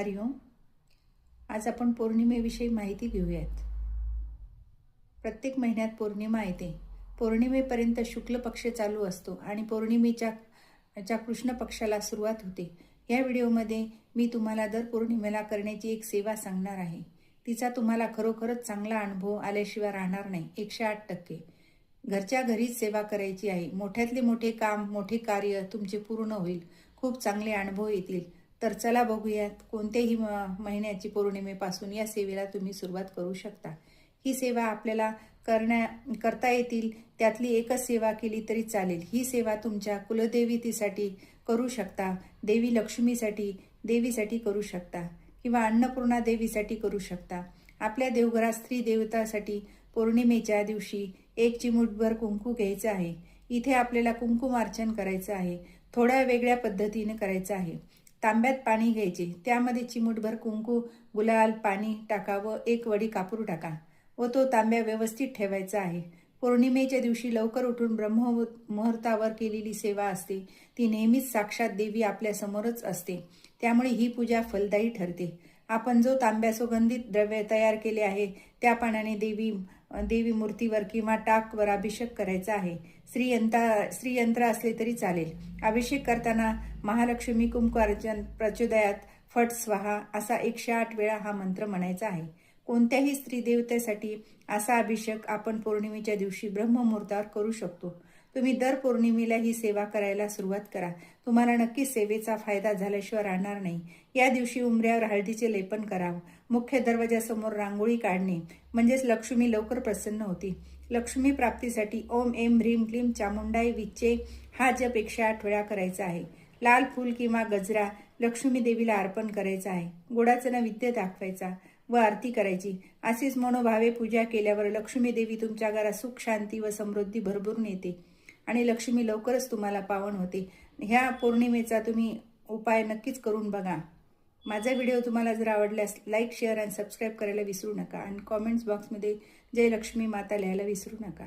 हरिओम आज आपण पौर्णिमेविषयी माहिती घेऊयात. प्रत्येक महिन्यात पौर्णिमा येते. पौर्णिमेपर्यंत शुक्ल पक्ष चालू असतो आणि पौर्णिमेच्या च्या कृष्ण पक्षाला सुरुवात होते. या व्हिडिओमध्ये मी तुम्हाला दर पौर्णिमेला करण्याची एक सेवा सांगणार आहे. तिचा तुम्हाला खरोखरच चांगला अनुभव आल्याशिवाय राहणार नाही एकशे आठ टक्के. घरच्या घरीच सेवा करायची आहे. मोठ्यातले मोठे काम मोठे कार्य तुमचे पूर्ण होईल. खूप चांगले अनुभव येतील. तर चला बघूयात कोणत्याही म- महिन्याची पौर्णिमेपासून या सेवेला तुम्ही सुरुवात करू शकता. ही सेवा आपल्याला करण्या करता येतील त्यातली एकच सेवा केली तरी चालेल. ही सेवा तुमच्या कुलदेवीतीसाठी करू शकता देवी लक्ष्मीसाठी देवीसाठी करू शकता किंवा अन्नपूर्णा देवीसाठी करू शकता. आपल्या देवघरात स्त्री देवतासाठी पौर्णिमेच्या दिवशी एक चिमूटभर कुंकू घ्यायचं आहे. इथे आपल्याला कुंकुमार्चन करायचं आहे. थोड्या वेगळ्या पद्धतीने करायचं आहे. तांब्यात पाणी घ्यायचे. त्यामध्ये चिमूटभर कुंकू गुलाल पाणी टाका व एक वडी कापूर टाका व तो तांब्या व्यवस्थित ठेवायचा आहे. पौर्णिमेच्या दिवशी लवकर उठून ब्रह्म मुहूर्तावर केलेली सेवा असते. ती नेहमीच साक्षात देवी आपल्यासमोरच असते. त्यामुळे ही पूजा फलदायी ठरते. आपण जो तांब्या सुगंधित द्रव्य तयार केले आहे त्या पाण्याने देवी देवी मूर्तीवर किंवा टाकवर अभिषेक करायचा आहे. श्रीयंता श्रीयंत्र असले तरी चालेल. अभिषेक करताना महालक्ष्मी कुंकुमार्जन प्रचोदयात फट स्वाहा असा एकशे आठ वेळा हा मंत्र म्हणायचा आहे. कोणत्याही स्त्री देवतेसाठी असा अभिषेक आपण पौर्णिमेच्या दिवशी ब्रह्ममुहूर्तावर करू शकतो. तुम्ही दर पौर्णिमेला ही सेवा करायला सुरुवात करा. तुम्हाला नक्की सेवेचा फायदा झाल्याशिवाय राहणार नाही. या दिवशी उमऱ्यावर हळदीचे लेपन करावं. मुख्य दरवाजासमोर रांगोळी काढणे. म्हणजेच लक्ष्मी लवकर प्रसन्न होती. लक्ष्मी प्राप्तीसाठी ओम एम ह्रीम क्लीम चामुंडाई विच्चे हा जप एकशे आठ वेळा करायचा आहे. लाल फूल किंवा गजरा लक्ष्मी देवीला अर्पण करायचा आहे. गोडाचं नैवेद्य दाखवायचा व आरती करायची. अशीच मनोभावे पूजा केल्यावर लक्ष्मी देवी तुमच्या घरात सुख शांती व समृद्धी भरभरून येते. आणि लक्ष्मी लवकरच तुम्हाला पावन होते. ह्या पौर्णिमेचा तुम्ही उपाय नक्कीच करून बघा. माझा व्हिडिओ तुम्हाला जर आवडल्यास लाईक शेअर आणि सबस्क्राईब करायला विसरू नका. आणि कॉमेंट्स बॉक्समध्ये जय लक्ष्मी माता लिहायला विसरू नका.